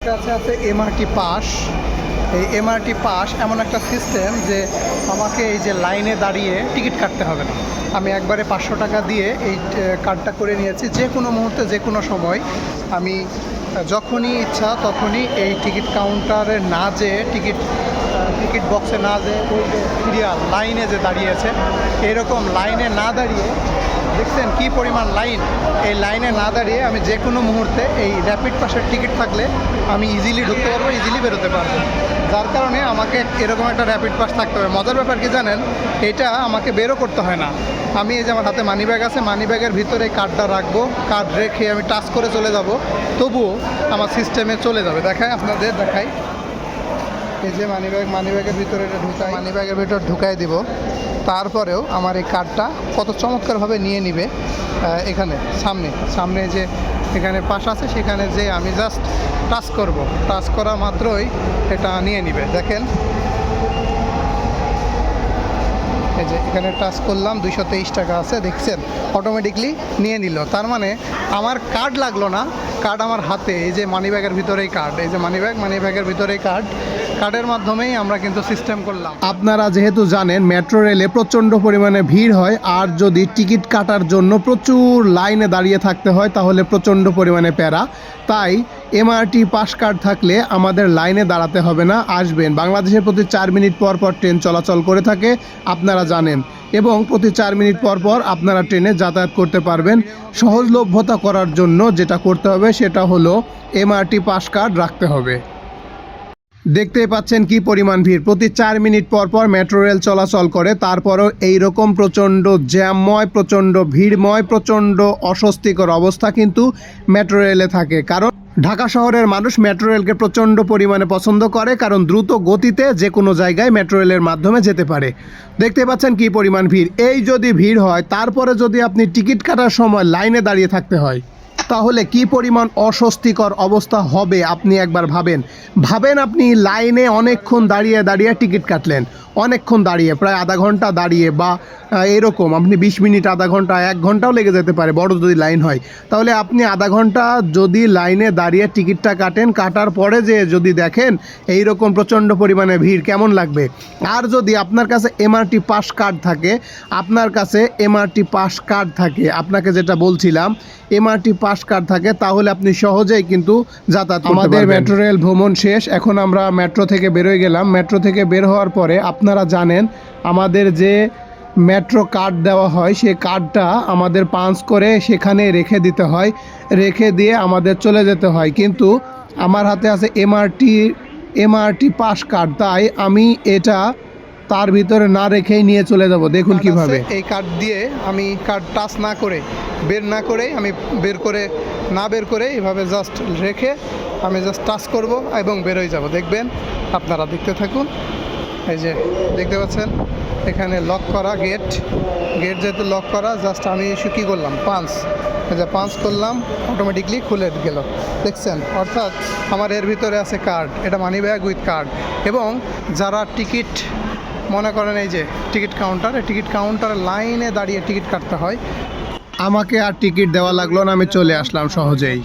কাছে আছে MRT pass এই এমআরটি পাস এমন একটা সিস্টেম যে আমাকে এই যে লাইনে দাঁড়িয়ে টিকিট কাটতে হবে না। আমি একবারে পাঁচশো টাকা দিয়ে এই কার্ডটা করে নিয়েছি। যে কোনো মুহূর্তে, যে কোনো সময় আমি যখনই ইচ্ছা তখনই এই টিকিট কাউন্টারে না যেয়ে টিকিট টিকিট বক্সে না যেয়ে ওই যে লাইনে যে দাঁড়িয়েছে এরকম লাইনে না দাঁড়িয়ে দেখছেন কি পরিমাণ লাইন? এই লাইনে না দাঁড়িয়ে আমি যে কোনো মুহূর্তে এই র্যাপিড পাসের টিকিট থাকলে আমি ইজিলি ঢুকতে পারব ইজিলি বেরোতে পারব। যার কারণে আমাকে এরকম একটা র্যাপিড পাস থাকতে হবে। মজার ব্যাপার কি জানেন? এটা আমাকে বেরো করতে হয় না। আমি এই যে আমার হাতে মানি ব্যাগ আছে মানি ব্যাগের ভিতরে কার্ডটা রাখব কার্ড রেখে আমি টাচ করে চলে যাব। তবুও আমার সিস্টেমে চলে যাবে। দেখায় আপনাদের, দেখাই। এই যে মানি ব্যাগ মানি ব্যাগের ভিতরে এটা ঢুকাই। মানি ব্যাগের ভিতর ঢুকাই দিব। তারপরেও আমার এই কার্ডটা কত চমৎকারভাবে নিয়ে নিবে এখানে, সামনে। সামনে যে এখানে পাশ আছে, সেখানে যে আমি জাস্ট টাচ করব। টাচ করা মাত্রই এটা নিয়ে নিবে। দেখেন। এই যে এখানে টাচ করলাম, দুইশো তেইশ টাকা আছে, দেখছেন? অটোমেটিকলি নিয়ে নিল। তার মানে আমার কার্ড লাগল না। কার্ড আমার হাতে, এই যে মানি ব্যাগের ভিতরেই কার্ড এই যে মানি ব্যাগ মানি ব্যাগের ভিতরেই কার্ড কার্ডের মাধ্যমেই আমরা কিন্তু সিস্টেম করলাম। আপনারা যেহেতু জানেন মেট্রো রেলে প্রচণ্ড পরিমাণে ভিড় হয়, আর যদি টিকিট কাটার জন্য প্রচুর লাইনে দাঁড়িয়ে থাকতে হয়, তাহলে প্রচণ্ড পরিমাণে প্যারা। তাই এমআরটি পাস কার্ড থাকলে আমাদের লাইনে দাঁড়াতে হবে না, আসবেন। বাংলাদেশে প্রতি চার মিনিট পর পর ট্রেন চলাচল করে থাকে, আপনারা জানেন। এবং প্রতি চার মিনিট পর পর আপনারা ট্রেনে যাতায়াত করতে পারবেন। সহজলভ্যতা করার জন্য যেটা করতে হবে, সেটা হলো এমআরটি পাস কার্ড রাখতে হবে। দেখতেই পাচ্ছেন কি পরিমাণ ভিড়। প্রতি চার মিনিট পর পর মেট্রো রেল চলাচল করে, তারপরও এইরকম প্রচণ্ড জ্যামময়, প্রচণ্ড ভিড়ময়, প্রচণ্ড অস্বস্তিকর অবস্থা কিন্তু মেট্রো রেলে থাকে। কারণ ঢাকা শহরের মানুষ মেট্রো রেলকে প্রচণ্ড পরিমাণে পছন্দ করে, কারণ দ্রুত গতিতে যে কোনো জায়গায় মেট্রো রেলের মাধ্যমে যেতে পারে। দেখতে পাচ্ছেন কি পরিমাণ ভিড়। এই যদি ভিড় হয়, তারপরে যদি আপনি টিকিট কাটার সময় লাইনে দাঁড়িয়ে থাকতে হয় তাহলে কি পরিমাণ অস্বস্তিকর অবস্থা হবে আপনি একবার ভাবেন। ভাবেন আপনি লাইনে অনেকক্ষণ দাঁড়িয়ে দাঁড়িয়ে টিকিট কাটলেন। অনেকক্ষণ দাঁড়িয়ে প্রায় আধা ঘণ্টা দাঁড়িয়ে বা এরকম। আপনি বিশ মিনিট আধা ঘণ্টা এক ঘন্টাও লেগে যেতে পারে বড় যদি লাইন হয়। তাহলে আপনি আধা ঘণ্টা যদি লাইনে দাঁড়িয়ে টিকিটটা কাটেন কাটার পরে যে যদি দেখেন এই রকম প্রচণ্ড পরিমাণে ভিড় কেমন লাগবে? আর যদি আপনার কাছে এমআরটি পাস কার্ড থাকে আপনার কাছে এমআরটি পাস কার্ড থাকে আপনাকে যেটা বলছিলাম এমআরটি পাস কার্ড থাকে তাহলে আপনি সহজেই কিন্তু যাতায়াত আমাদের আমাদের মেট্রো রেল ভ্রমণ শেষ এখন আমরা মেট্রো থেকে বেরোয় গেলাম। মেট্রো থেকে বের হওয়ার পরে আপনারা জানেন আমাদের যে মেট্রো কার্ড দেওয়া হয় সেই কার্ডটা আমাদের পাঞ্চ করে সেখানে রেখে দিতে হয় রেখে দিয়ে আমাদের চলে যেতে হয়। কিন্তু আমার হাতে আছে এমআরটি এমআরটি পাস কার্ড তাই আমি এটা তার ভিতরে না রেখেই নিয়ে চলে যাব। দেখুন কীভাবে। এই কার্ড দিয়ে আমি কার্ড টাচ না করে বের না করে আমি বের করে না বের করে এইভাবে জাস্ট রেখে আমি জাস্ট টাচ করব এবং বেরোয় যাব। দেখবেন আপনারা দেখতে থাকুন। এই যে, দেখতে পাচ্ছেন? এখানে লক করা গেট গেট যেহেতু লক করা জাস্ট আমি কী করলাম? এই যে পাঁচ করলাম অটোমেটিকলি খুলে গেল। দেখছেন? অর্থাৎ আমার এর ভিতরে আছে কার্ড এটা মানি ব্যাগ উইথ কার্ড এবং যারা টিকিট মনে করেন এই যে টিকিট কাউন্টার টিকিট কাউন্টারে লাইনে দাঁড়িয়ে টিকিট কাটতে হয়, আমাকে আর টিকিট দেওয়া লাগল না, আমি চলে আসলাম সহজেই।